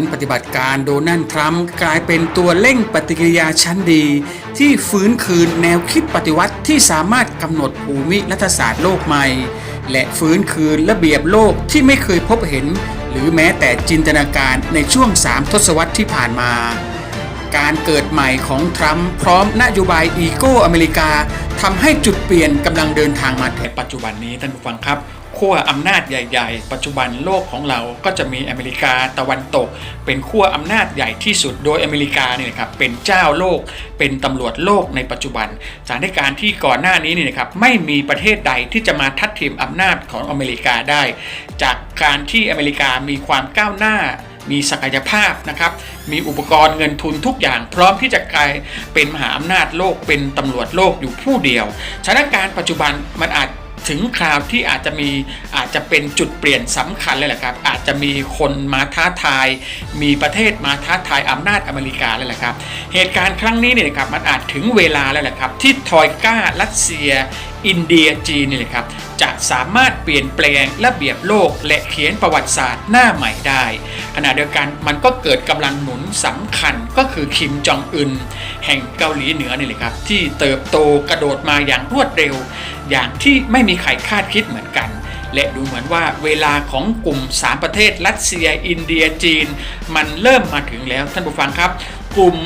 นปฏิบัติการโดนัลด์ทรัมป์กลายเป็นตัวเร่งปฏิกิริยาชั้นดี ที่ฟื้นคืนแนวคิดปฏิวัติที่สามารถกำหนดภูมิรัฐศาสตร์โลกใหม่ และฟื้นคืนระเบียบโลกที่ไม่เคยพบเห็น หรือแม้แต่จินตนาการในช่วง3ทศวรรษที่ผ่านมา การเกิดใหม่ของทรัมป์พร้อมนโยบายอีโก้อเมริกาทำให้จุดเปลี่ยนกำลังเดินทางมาถึงปัจจุบันนี้ท่านผู้ฟังครับ ขั้วอำนาจใหญ่ ๆ ปัจจุบันโลกของเราก็จะมีอเมริกาตะวันตก เป็นขั้วอำนาจใหญ่ที่สุดโดยอเมริกาเนี่ยนะครับเป็นเจ้าโลก เป็นตำรวจโลกในปัจจุบันสถานการณ์ที่ก่อนหน้านี้เนี่ยนะครับไม่มีประเทศใดที่จะมาทัดเทียมอำนาจของอเมริกาได้ จากการที่อเมริกามีความก้าวหน้ามีศักยภาพนะครับ มีอุปกรณ์เงินทุนทุกอย่าง พร้อมที่จะกลายเป็นมหาอำนาจโลก เป็นตำรวจโลกอยู่ผู้เดียวสถานการณ์ปัจจุบันมันอาจ ถึงคราวที่อาจจะมีอาจจะเป็นจุดเปลี่ยนสำคัญเลยแหละครับ อาจจะมีคนมาท้าทาย มีประเทศมาท้าทายอำนาจอเมริกาแล้วแหละครับ เหตุการณ์ครั้งนี้เนี่ยครับมันอาจถึงเวลาแล้วแหละครับ ที่ทอยก้ารัสเซีย อินเดียจีนนี่แหละครับ จะสามารถเปลี่ยนแปลงระเบียบโลกและเขียนประวัติศาสตร์หน้าใหม่ได้ ขณะเดียวกันมันก็เกิดกำลังหนุนสำคัญก็คือคิมจองอึนแห่งเกาหลีเหนือนี่แหละครับ ที่เติบโตกระโดดมาอย่างรวดเร็ว อย่างที่ไม่มีใครคาดคิดเหมือนกัน และดูเหมือนว่าเวลาของกลุ่ม 3 ประเทศรัสเซีย อินเดียจีน มันเริ่มมาถึงแล้วท่านผู้ฟังครับ กลุ่ม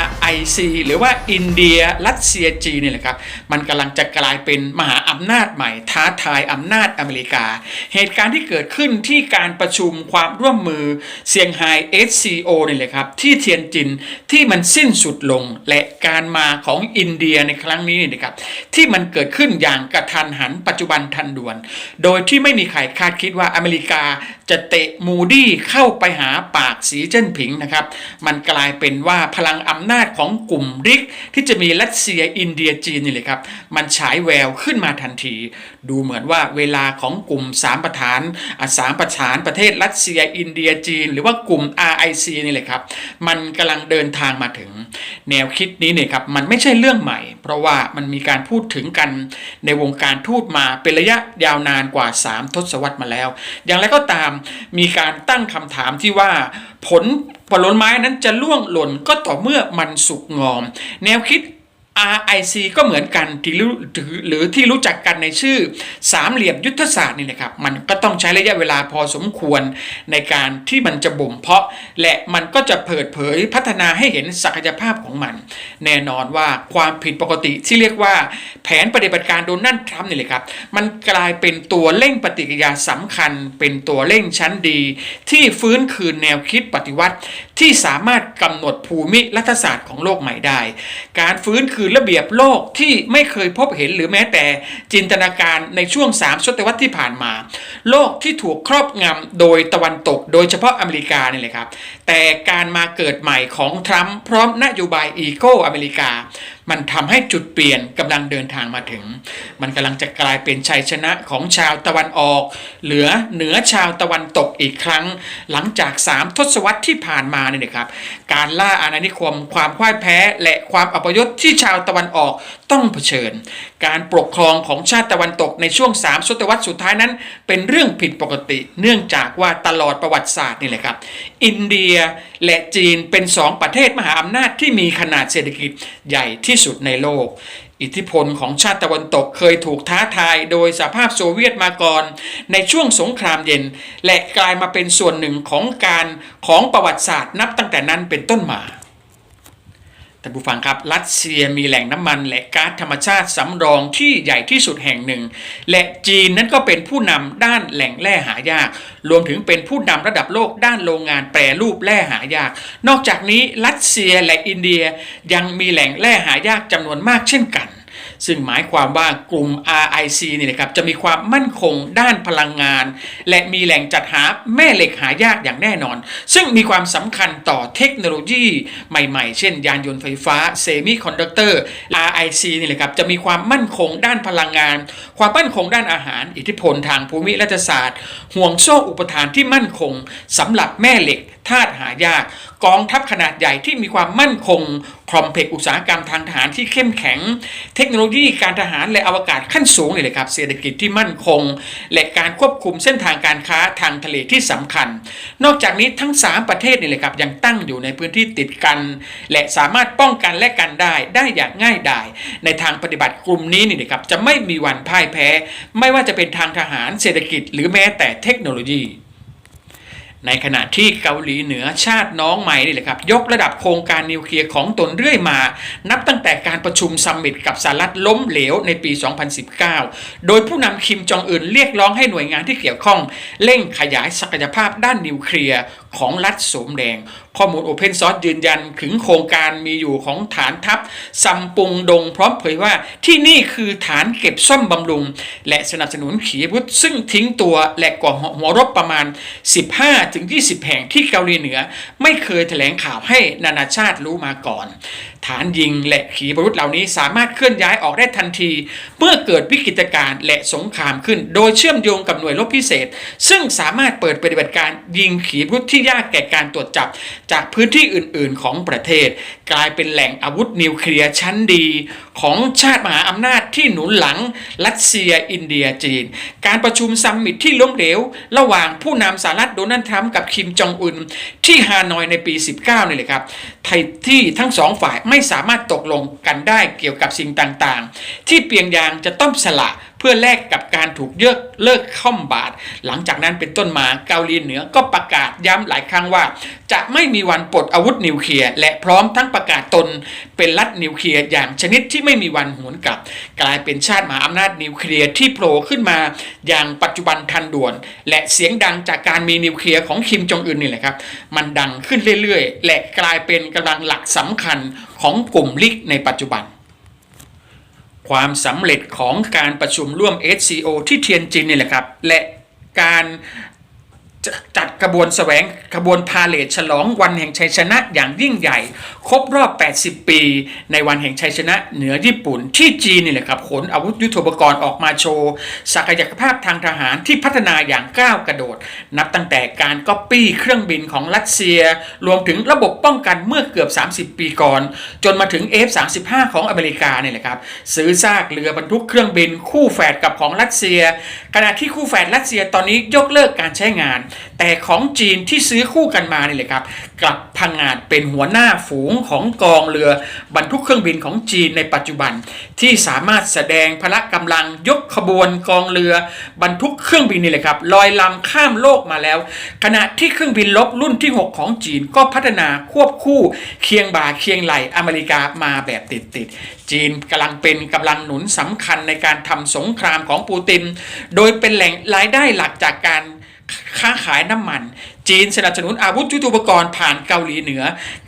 RIC หรือว่าอินเดียรัสเซียจีนนี่แหละครับ มันกำลังจะกลายเป็นมหาอำนาจใหม่ ท้าทายอำนาจอเมริกา เหตุการณ์ที่เกิดขึ้นที่การประชุมความร่วมมือเซี่ยงไฮ้ SCO นี่แหละครับ ที่เทียนจินที่มันสิ้นสุดลงและการมาของอินเดียในครั้งนี้นี่นะครับที่มันเกิดขึ้นอย่างกระทันหันปัจจุบันทันด่วน โดยที่ไม่มีใครคาดคิดว่าอเมริกาจะเตะมูดี้เข้าไปหาปากสีเจิ้นผิงนะครับ มันกลายเป็นว่าพลังอำนาจของกลุ่มริก ที่จะมีรัสเซียอินเดียจีนนี่เลยครับ มันฉายแววขึ้นมาทันที ดูเหมือนว่าเวลาของกลุ่มสามประธานสามประธานประเทศรัสเซียอินเดียจีน หรือว่ากลุ่ม RIC นี่เลยครับ มันกำลังเดินทางมาถึง แนวคิดนี้เนี่ยครับมันไม่ใช่เรื่องใหม่ เพราะว่ามันมีการพูดถึงกันในวงการทูตมาเป็นระยะยาวนานกว่า 3 ทศวรรษมาแล้ว อย่างไรก็ตามมีการตั้งคำถามที่ว่าผล ผลไม้นั้นจะล่วงหล่นก็ต่อเมื่อมันสุกงอม แนวคิด RIC ก็เหมือนกันที่รู้หรือที่รู้จักกันในชื่อสามเหลี่ยมยุทธศาสตร์นี่นะครับ มันก็ต้องใช้ระยะเวลาพอสมควรในการที่มันจะบ่มเพาะ และมันก็จะเปิดเผยพัฒนาให้เห็นศักยภาพของมัน แน่นอนว่าความผิดปกติที่เรียกว่า แผนปฏิบัติการโดนัลด์ทรัมป์นี่เลยครับ มันกลายเป็นตัวเร่งปฏิกิริยาสำคัญ เป็นตัวเร่งชั้นดี ที่ฟื้นคืนแนวคิดปฏิวัติที่สามารถกำหนดภูมิรัฐศาสตร์ของโลกใหม่ได้ การฟื้นคืนระเบียบโลกที่ไม่เคยพบเห็นหรือแม้แต่จินตนาการในช่วง3ศตวรรษที่ผ่านมา โลกที่ถูกครอบงำโดยตะวันตก โดยเฉพาะอเมริกานี่แหละครับ แต่การมาเกิดใหม่ของทรัมป์พร้อมนโยบายอีโก้อเมริกา มันทำให้จุดเปลี่ยนกำลังเดินทางมาถึง มันกำลังจะกลายเป็นชัยชนะของชาวตะวันออก เหลือเหนือชาวตะวันตกอีกครั้ง หลังจาก 3 ทศวรรษที่ผ่านมาเนี่ยนะครับ การล่าอาณานิคม ความพ่ายแพ้และความอัปยศที่ชาวตะวันออกต้องเผชิญ การปกครองของชาติตะวันตกในช่วง 3 ศตวรรษสุดท้ายนั้น เป็นเรื่องผิดปกติ เนื่องจากว่าตลอดประวัติศาสตร์นี่แหละครับ อินเดีย และจีนเป็นสองประเทศมหาอำนาจที่มีขนาดเศรษฐกิจใหญ่ที่สุดในโลก อิทธิพลของชาติตะวันตกเคยถูกท้าทายโดยสหภาพโซเวียตมาก่อน ในช่วงสงครามเย็น และกลายมาเป็นส่วนหนึ่งของการของประวัติศาสตร์นับตั้งแต่นั้นเป็นต้นมา ท่านผู้ฟังครับ รัสเซียมีแหล่งน้ำมันและก๊าซธรรมชาติสำรองที่ใหญ่ที่สุดแห่งหนึ่ง และจีนนั้นก็เป็นผู้นำด้านแหล่งแร่หายาก รวมถึงเป็นผู้นำระดับโลกด้านโรงงานแปรรูปแร่หายาก นอกจากนี้รัสเซียและอินเดียยังมีแหล่งแร่หายากจำนวนมากเช่นกัน ซึ่งหมายความว่ากลุ่ม RIC นี่นะครับจะมีความมั่นคงด้านพลังงาน และมีแหล่งจัดหาแม่เหล็กหายากอย่างแน่นอน ซึ่งมีความสำคัญต่อเทคโนโลยีใหม่ๆ เช่น ยานยนต์ไฟฟ้าเซมิคอนดักเตอร์ RIC นี่แหละครับจะมีความมั่นคงด้านพลังงาน ความมั่นคงด้านอาหาร อิทธิพลทางภูมิรัฐศาสตร์ ห่วงโซ่อุปทานที่มั่นคงสำหรับแม่เหล็กธาตุหายาก กองทัพขนาดใหญ่ที่มีความมั่นคงคอมเพล็กอุตสาหกรรมทางทหารที่เข้มแข็ง เทคโนโลยีการทหารและอวกาศขั้นสูงเลยเลยครับ เศรษฐกิจที่มั่นคง และการควบคุมเส้นทางการค้าทางทะเลที่สำคัญ นอกจากนี้ทั้ง 3 ประเทศนี่เลยครับยังตั้งอยู่ในพื้นที่ติดกัน และสามารถป้องกันและกันได้ได้อย่างง่ายดายในทางปฏิบัติกลุ่มนี้นี่นะครับจะไม่มีวันพ่ายแพ้ ไม่ว่าจะเป็นทางทหารเศรษฐกิจ หรือแม้แต่เทคโนโลยี ในขณะที่เกาหลีเหนือชาติน้องใหม่นี่แหละครับ ยกระดับโครงการนิวเคลียร์ของตนเรื่อยมา นับตั้งแต่การประชุมซัมมิตกับสหรัฐล้มเหลวในปี 2019 โดยผู้นำคิมจองอึนเรียกร้องให้หน่วยงานที่เกี่ยวข้อง เร่งขยายศักยภาพด้านนิวเคลียร์ ของรัฐสมแดง ข้อมูล Open Source ยืนยันถึงโครงการมีอยู่ของฐานทัพซัมปุงดงพร้อมเผยว่าที่นี่คือฐานเก็บซ่อมบำรุง และสนับสนุนขีปนาวุธซึ่งทิ้งตัวและก่อหัวรบประมาณ 15-20 แห่งที่เกาหลีเหนือ ไม่เคยแถลงข่าวให้นานาชาติรู้มาก่อน ฐานยิงและขีปนาวุธเหล่านี้สามารถเคลื่อนย้ายออกได้ทันที เมื่อเกิดวิกฤตการณ์และสงครามขึ้น โดยเชื่อมโยงกับหน่วยรบพิเศษ ซึ่งสามารถเปิดปฏิบัติการยิงขีปนาวุธที่ยากแก่การตรวจจับจากพื้นที่อื่น ๆ ของประเทศ กลายเป็นแหล่งอาวุธนิวเคลียร์ชั้นดี ของชาติมหาอำนาจที่หนุนหลัง รัสเซียอินเดียจีน การประชุมซัมมิตที่ล้มเหลว ระหว่างผู้นำสหรัฐโดนัลด์ทรัมป์กับคิมจองอึนที่ฮานอยในปี 19นี่แหละครับไทยที่ทั้งสองฝ่ายไม่สามารถตกลงกันได้เกี่ยวกับสิ่งต่างๆ ที่เปียงยางจะต้องสละ พื่อแลกกับการถูกเยกเลิกข้อมบาท หลังจากนั้นเป็นต้นมาเกาหลีเหนือก็ประกาศย้ำหลายครั้งว่า จะไม่มีวันปลดอาวุธนิวเคลียร์และพร้อมทั้งประกาศตน เป็นรัฐนิวเคลียร์อย่างชนิดที่ไม่มีวันหวนกลับ กลายเป็นชาติมหาอำนาจนิวเคลียร์ที่โผล่ขึ้นมา อย่างปัจจุบันทันด่วน และเสียงดังจากการมีนิวเคลียร์ของคิมจองอึนนี่แหละครับ มันดังขึ้นเรื่อยๆ และกลายเป็นกำลังหลักสำคัญของกลุ่มลิกในปัจจุบัน ความสำเร็จของการประชุมร่วม SCO ที่เทียนจินนี่แหละครับ และการ จัดกระบวนแสวงกระบวนพาเลทฉลองวันแห่งชัยชนะอย่างยิ่งใหญ่ ครบรอบ 80 ปี ในวันแห่งชัยชนะเหนือญี่ปุ่น ที่จีนนี่แหละครับขนอาวุธยุทโธปกรณ์ออกมาโชว์ ศักยภาพทางทหารที่พัฒนาอย่างก้าวกระโดด นับตั้งแต่การก๊อปปี้เครื่องบินของรัสเซีย รวมถึงระบบป้องกันเมื่อเกือบ 30 ปีก่อน จนมาถึง F35 ของอเมริกาเนี่ยแหละครับซื้อซากเรือบรรทุกเครื่องบินคู่แฝดกับของรัสเซีย ขณะที่คู่แฝดรัสเซียตอนนี้ยกเลิกการใช้งานแต่ของจีนที่ซื้อคู่กันมานี่แหละครับ กลับพังงาดเป็นหัวหน้าฝูงของกองเรือบรรทุกเครื่องบินของจีนในปัจจุบัน ที่สามารถแสดงพละกำลังยกขบวนกองเรือบรรทุกเครื่องบินนี่แหละครับลอยลำข้ามโลกมาแล้ว ขณะที่เครื่องบินลบรุ่นที่ 6 ของจีนก็พัฒนาควบคู่เคียงบ่าเคียงไหลอเมริกามาแบบติดๆจีนกำลังเป็นกำลังหนุนสำคัญในการทำสงครามของปูติน โดยเป็นแหล่งรายได้หลักจากการ ค้าขายน้ำมัน จีนสนับสนุนอาวุธยุทโธปกรณ์ผ่านเกาหลีเหนือ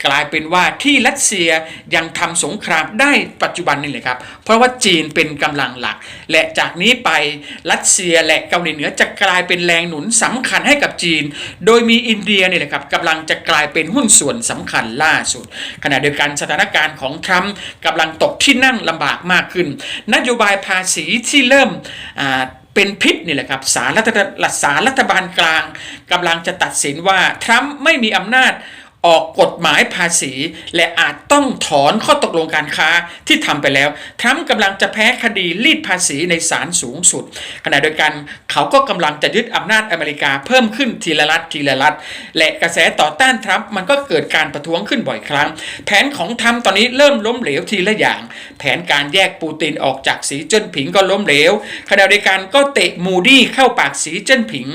กลายเป็นว่าที่รัสเซียยังทำสงครามได้ปัจจุบันนี่เลยครับ เพราะว่าจีนเป็นกำลังหลัก และจากนี้ไปรัสเซียและเกาหลีเหนือจะกลายเป็นแรงหนุนสำคัญให้กับจีน โดยมีอินเดียนี่แหละครับกำลังจะกลายเป็นหุ้นส่วนสำคัญล่าสุด ขณะเดียวกันสถานการณ์ของทรัมป์กำลังตกที่นั่งลำบากมากขึ้น นโยบายภาษีที่เริ่มอ่า เป็นพิษนี่แหละครับสารรัฐรัฐสารรัฐบาลกลางกำลังจะตัดสินว่าทรัมป์ไม่มีอำนาจ ออกกฎหมายภาษี และอาจต้องถอนข้อตกลงการค้าที่ทำไปแล้วทรัมป์กำลังจะแพ้คดีรีดภาษีในศาลสูงสุด ขณะเดียวกันเขาก็กำลังจะยึดอำนาจอเมริกาเพิ่มขึ้นทีละรัฐทีละรัฐ และกระแสต่อต้านทรัมป์มันก็เกิดการประท้วงขึ้นบ่อยครั้ง แผนของทรัมป์ตอนนี้เริ่มล้มเหลวทีละอย่าง แผนการแยกปูตินออกจากสีเจิ้นผิงก็ล้มเหลวขณะเดียวกันก็เตะมูดี้เข้าปากสีเจิ้นผิง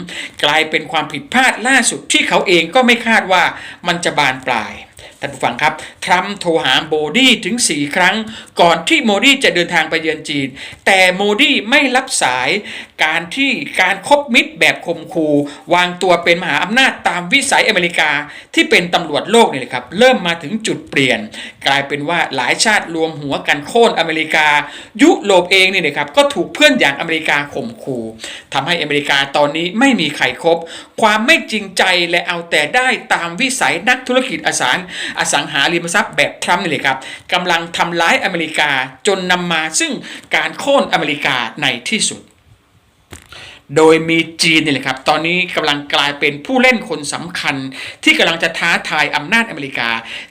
กลายเป็นความผิดพลาดล่าสุดที่เขาเองก็ไม่คาดว่ามันจะบานปลาย ท่านผู้ฟังครับ ทรัมป์โทรหาโมดีถึง 4 ครั้ง ก่อนที่โมดีจะเดินทางไปเยือนจีน แต่โมดีไม่รับสายการที่การคบมิตรแบบคมคูวางตัวเป็นมหาอำนาจตามวิสัยอเมริกาที่เป็นตำรวจโลกนี่แหละครับ เริ่มมาถึงจุดเปลี่ยน กลายเป็นว่าหลายชาติรวมหัวกันโค่นอเมริกา ยุโรปเองนี่นะครับก็ถูกเพื่อนอย่างอเมริกาข่มขู่ทำให้อเมริกาตอนนี้ไม่มีใครครบความไม่จริงใจและเอาแต่ได้ตามวิสัยนักธุรกิจอสังอสังหาริมทรัพย์แบบทรัมป์นี่เลยครับกำลังทำร้ายอเมริกาจนนำมาซึ่งการโค่นอเมริกาในที่สุด โดยมีจีนนี่แหละครับ ตอนนี้กำลังกลายเป็นผู้เล่นคนสำคัญ ที่กำลังจะท้าทายอำนาจอเมริกา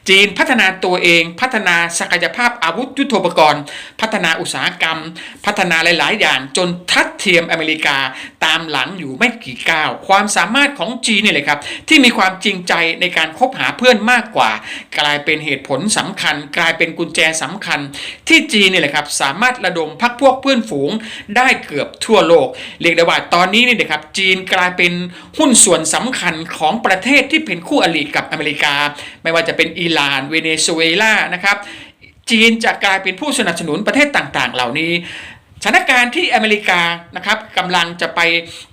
จีนพัฒนาตัวเอง พัฒนาศักยภาพอาวุธยุทโธปกรณ์ พัฒนาอุตสาหกรรม พัฒนาหลาย ๆ อย่างจนทัดเทียมอเมริกาตามหลังอยู่ไม่กี่ก้าว ความสามารถของจีนนี่แหละครับ ที่มีความจริงใจในการคบหาเพื่อนมากกว่า กลายเป็นเหตุผลสำคัญ กลายเป็นกุญแจสำคัญ ที่จีนนี่แหละครับสามารถระดมพักพวกเพื่อนฝูงได้เกือบทั่วโลกเรียกได้ว่าตอนนี้นี่นะครับจีนกลายเป็นหุ้นส่วนสำคัญของประเทศที่เป็นคู่อริกับอเมริกา ไม่ว่าจะเป็นอิหร่านเวเนซุเอลานะครับจีนจะกลายเป็นผู้สนับสนุนประเทศต่างๆ เหล่านี้ สถานการณ์ที่อเมริกานะครับกำลังจะไป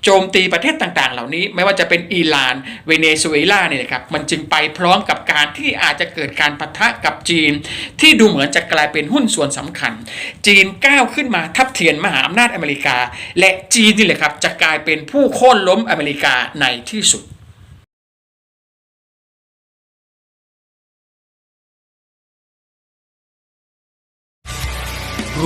โจมตีประเทศต่างๆ เหล่านี้ ไม่ว่าจะเป็นอิหร่าน เวเนซุเอลาเนี่ยนะครับมันจึงไปพร้อมกับการที่อาจจะเกิดการปะทะกับจีน ที่ดูเหมือนจะกลายเป็นหุ้นส่วนสำคัญ จีนก้าวขึ้นมาทับเทียนมหาอำนาจอเมริกา และจีนนี่แหละครับจะกลายเป็นผู้โค่นล้มอเมริกาในที่สุด